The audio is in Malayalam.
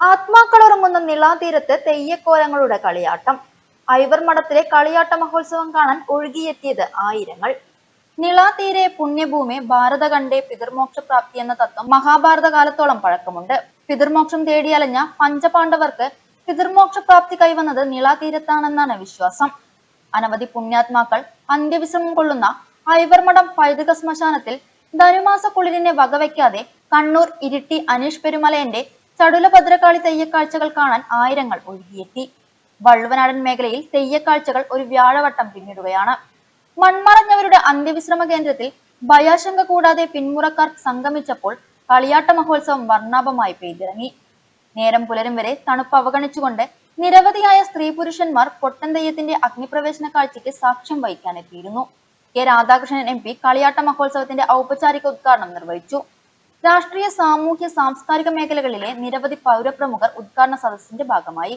ആത്മാക്കളുറങ്ങുന്ന നിളാതീരത്ത് തെയ്യക്കോലങ്ങളുടെ കളിയാട്ടം. ഐവർ മഠത്തിലെ കളിയാട്ട മഹോത്സവം കാണാൻ ഒഴുകിയെത്തിയത് ആയിരങ്ങൾ. നിളാതീരെ പുണ്യഭൂമി ഭാരത കണ്ടെ പിതൃമോക്ഷ പ്രാപ്തി എന്ന തത്വം മഹാഭാരത കാലത്തോളം പഴക്കമുണ്ട്. പിതൃമോക്ഷം തേടിയലഞ്ഞ പഞ്ചപാണ്ഡവർക്ക് പിതൃമോക്ഷ പ്രാപ്തി കൈവന്നത് നിളാതീരത്താണെന്നാണ് വിശ്വാസം. അനവധി പുണ്യാത്മാക്കൾ അന്ത്യവിശ്രമം കൊള്ളുന്ന ഐവർമഠം പൈതൃക ശ്മശാനത്തിൽ ധനുമാസ കുളിരിനെ വകവയ്ക്കാതെ കണ്ണൂർ ഇരിട്ടി അനീഷ് പെരുമലയന്റെ ചടുല ഭദ്രകാളി തെയ്യക്കാഴ്ചകൾ കാണാൻ ആയിരങ്ങൾ ഒഴുകിയെത്തി. വള്ളുവനാടൻ മേഖലയിൽ തെയ്യക്കാഴ്ചകൾ ഒരു വ്യാഴവട്ടം പിന്നിടുകയാണ്. മൺമറഞ്ഞവരുടെ അന്ത്യവിശ്രമ കേന്ദ്രത്തിൽ ഭയാശങ്ക കൂടാതെ പിന്മുറക്കാർ സംഗമിച്ചപ്പോൾ കളിയാട്ട മഹോത്സവം വർണാഭമായി പെയ്തിറങ്ങി. നേരം പുലരും വരെ തണുപ്പ് അവഗണിച്ചുകൊണ്ട് നിരവധിയായ സ്ത്രീ പുരുഷന്മാർ പൊട്ടൻ തെയ്യത്തിന്റെ അഗ്നിപ്രവേശന കാഴ്ചയ്ക്ക് സാക്ഷ്യം വഹിക്കാനെത്തിയിരുന്നു. കെ രാധാകൃഷ്ണൻ എം പി കളിയാട്ട മഹോത്സവത്തിന്റെ ഔപചാരിക ഉദ്ഘാടനം നിർവഹിച്ചു. രാഷ്ട്രീയ സാമൂഹ്യ സാംസ്കാരിക മേഖലകളിലെ നിരവധി പൗരപ്രമുഖർ ഉദ്ഘാടന സദസ്സിന്റെ ഭാഗമായി.